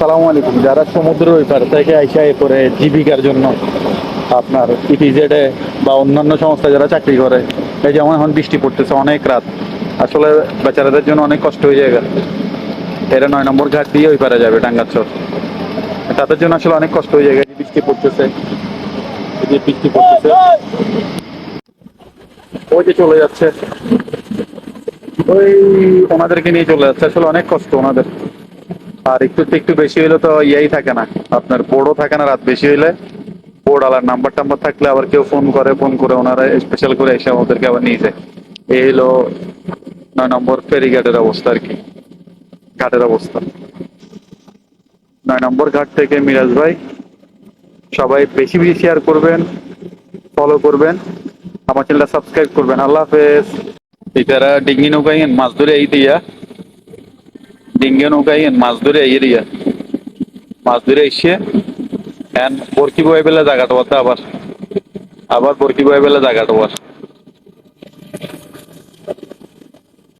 আসসালামু আলাইকুম। যারা সমুদ্রের ওই পার থেকে আইসা করে জীবিকার জন্য আপনার ইপিজেডে বা অন্যান্য সংস্থায় যারা চাকরি করে, এই যেমন এখন বৃষ্টি পড়তেছে অনেক রাত। আসলে বেচারাদের জন্য অনেক কষ্ট হয়ে যায় এরা নয় নম্বর ঘাট দিয়ে ওই পারে যাবে টাঙ্গাচর তাদের জন্য আসলে অনেক কষ্ট হয়ে যায় বৃষ্টি পড়তেছে। যে বৃষ্টি পড়তেছে। ওই যে চলে যাচ্ছে। ওই ওনাদেরকে নিয়ে চলে যাচ্ছে। আসলে অনেক কষ্ট ওনাদের। আর একটু একটু বেশি হইলে তো ইয়েই থাকে না। আপনার বোর্ডও থাকে না, রাত বেশি হইলে বোর্ড আলার নাম্বার টাম্বার থাকলে আবার কেউ ফোন করে ফোন করে ওনারা স্পেশাল করে এসে আমাদেরকে আবার নিয়ে যায়। এই হলো নয় নম্বর ফেরিঘাটের অবস্থা আর কি। ঘাটের অবস্থা। নয় নম্বর ঘাট থেকে মিরাজ ভাই, সবাই বেশি বেশি শেয়ার করবেন ফলো করবেন, আমার চ্যানেলটা সাবস্ক্রাইব করবেন। আল্লাহ হাফেজ। এটারা ডিঙ্গি নৌকাই মাছ ধরে এই দিয়া। ডিঙ্গে নৌকাই মাছ ধরে আইয়ে দিয়া। মাছ ধরে এসে এন বরকি বয়ে বেলা জায়গাটা আবার। আবার বরকি বয়ে বেলা জায়গাটা